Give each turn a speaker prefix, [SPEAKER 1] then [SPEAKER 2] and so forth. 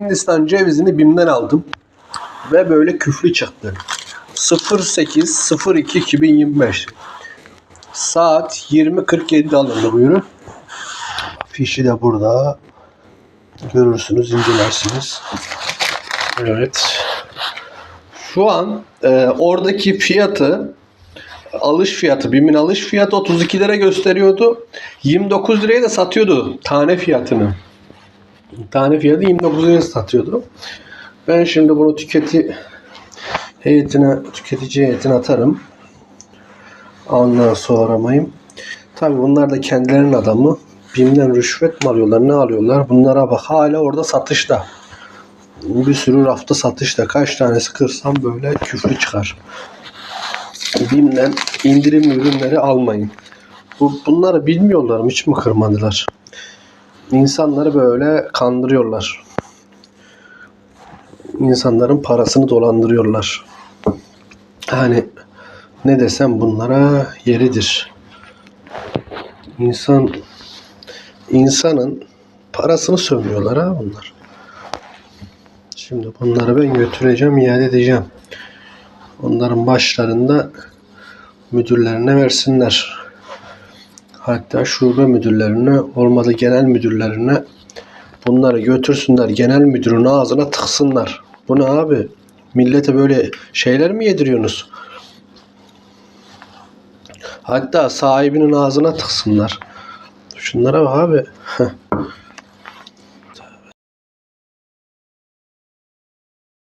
[SPEAKER 1] Hindistan cevizini BİM'den aldım. Ve böyle küflü çıktı. 08 02 2025 Saat 20.47'de alındı bu ürün. Fişi de burada. Görürsünüz, incelersiniz. Evet. Şu an e, oradaki fiyatı alış fiyatı, BİM'in alış fiyatı 32 lira gösteriyordu. 29 liraya da satıyordu tane fiyatını. Tane fiyatı 29 liraya satıyordu. Ben şimdi bunu tüketi heyetine, tüketici heyetine atarım. Ondan sonra mayım. Tabi bunlar da kendilerinin adamı. BİM'den rüşvet mi alıyorlar, ne alıyorlar? Bunlara bak. Hala orada satışta. Bir sürü rafta satışta. Kaç tanesi kırsam böyle küflü çıkar. BİM'den indirim ürünleri almayın. Bu, bunları bilmiyorlar mı? Hiç mi kırmadılar? İnsanları böyle kandırıyorlar. İnsanların parasını dolandırıyorlar. Hani ne desem bunlara yeridir. İnsan insanın parasını sömürüyorlar ha bunlar. Şimdi bunları ben götüreceğim, iade edeceğim. Onların başlarında müdürlerine versinler. Hatta şube müdürlerine, olmadı genel müdürlerine bunları götürsünler. Genel müdürün ağzına tıksınlar. Bu ne abi? Millete böyle şeyler mi yediriyorsunuz? Hatta sahibinin ağzına tıksınlar. Şunlara bak abi.